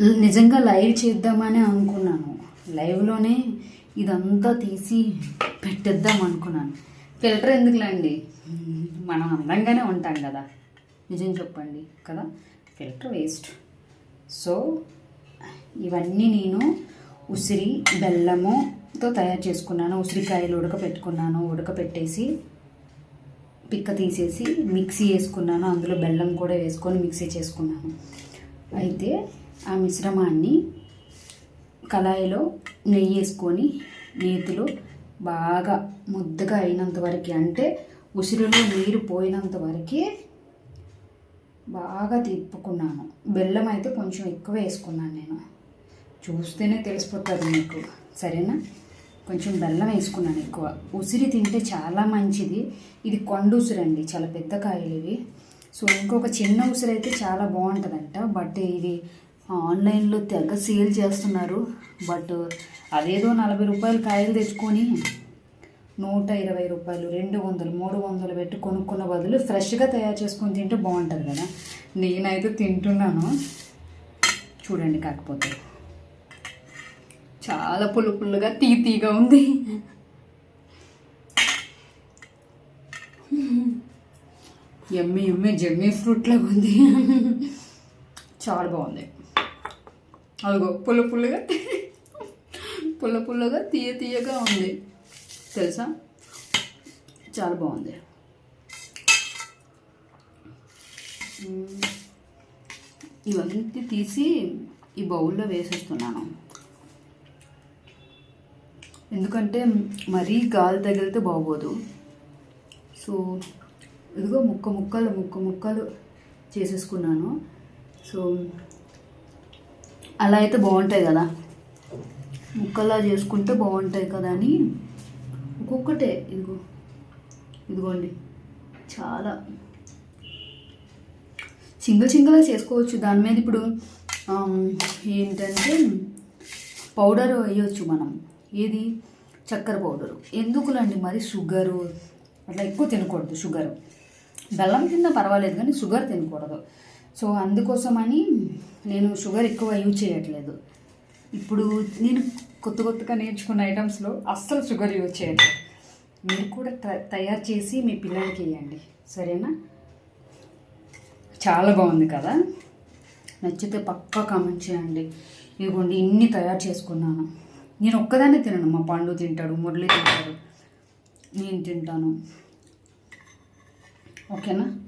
నిజంగా లైవ్ చేద్దామని అనుకున్నాను. లైవ్లోనే ఇదంతా తీసి పెట్టేద్దాం అనుకున్నాను. ఫిల్టర్ ఎందుకులేండి? మనం అందంగానే ఉంటాం కదా. నిజం చెప్పండి కదా. Filter waste. సో ఇవన్నీ నేను ఉసిరి బెల్లముతో తయారు చేసుకున్నాను. ఉసిరికాయలు ఉడకపెట్టుకున్నాను. ఉడకపెట్టేసి పిక్క తీసేసి మిక్సీ వేసుకున్నాను. అందులో బెల్లం కూడా వేసుకొని మిక్సీ చేసుకున్నాను. అయితే ఆ మిశ్రమాన్ని కళాయిలో నెయ్యి వేసుకొని నేతిలో బాగా ముద్దగా అయినంత వరకు అంటే ఉసిరిలో నీరు పోయినంత వరకే బాగా తిప్పుకున్నాను. బెల్లం అయితే కొంచెం ఎక్కువ వేసుకున్నాను నేను. చూస్తేనే తెలిసిపోతుంది మీకు. సరేనా? కొంచెం బెల్లం వేసుకున్నాను ఎక్కువ. ఉసిరి తింటే చాలా మంచిది. ఇది కొండ ఉసిరండి అండి చాలా పెద్ద కాయలు ఇవి. సో ఇంకొక చిన్న ఉసిరి అయితే చాలా బాగుంటుందంట బట్ ఇది ఆన్లైన్లో తెగ సేల్ చేస్తున్నారు. బట్ అదేదో నలభై రూపాయలు కాయలు తెచ్చుకొని నూట ఇరవై రూపాయలు రెండు వందలు మూడు వందలు పెట్టి కొనుక్కున్న బదులు ఫ్రెష్గా తయారు చేసుకొని తింటే బాగుంటుంది కదా. నేనైతే తింటున్నాను. చూడండి కాకపోతే. చాలా పుల్ల పుల్లుగా తీ తీగా ఉంది. ఎమ్మి ఎమ్మి జమ్మి ఫ్రూట్ లాగా ఉంది. చాలా బాగుంది. అదిగో పుల్ల పుల్లగా పుల్ల పుల్లగా తీయ తీయగా ఉంది. తెలుసా? చాలా బాగుంది. ఇవన్నీ తీసి ఈ బౌల్లో వేసేస్తున్నాను. ఎందుకంటే మరీ గాలి తగిలితే బాగోదు. సో ఇదిగో ముక్క ముక్కలు ముక్క ముక్కలు చేసేసుకున్నాను. సో అలా అయితే బాగుంటాయి కదా. ముక్కలా చేసుకుంటే బాగుంటాయి కదా అని ఒక్కొక్కటే. ఇదిగో ఇదిగోండి. చాలా సింగిల్ సింగిల్గా చేసుకోవచ్చు. దాని మీద ఇప్పుడు ఏంటంటే పౌడర్ వేయచ్చు మనం. ఏది? చక్కెర పౌడరు. ఎందుకులండి మరి షుగరు? అట్లా ఎక్కువ తినకూడదు షుగరు. బెల్లం తిన్నా పర్వాలేదు కానీ షుగర్ తినకూడదు. సో అందుకోసమని నేను షుగర్ ఎక్కువ యూజ్ చేయట్లేదు. ఇప్పుడు నేను కొత్త కొత్తగా నేర్చుకున్న ఐటమ్స్లో అస్సలు షుగర్ యూజ్ చేయట్లేదు. మీరు కూడా త- తయారు చేసి మీ పిల్లలకి ఇవ్వండి సరేనా? చాలా బాగుంది కదా? నచ్చితే పక్కా కామెంట్ చేయండి. ఇదిగోండి ఇన్ని తయారు చేసుకున్నాను. నేను ఒక్కదాన్నే తినను. మా పండు తింటాడు మురళి తింటాడు నేను తింటాను. ఓకేనా?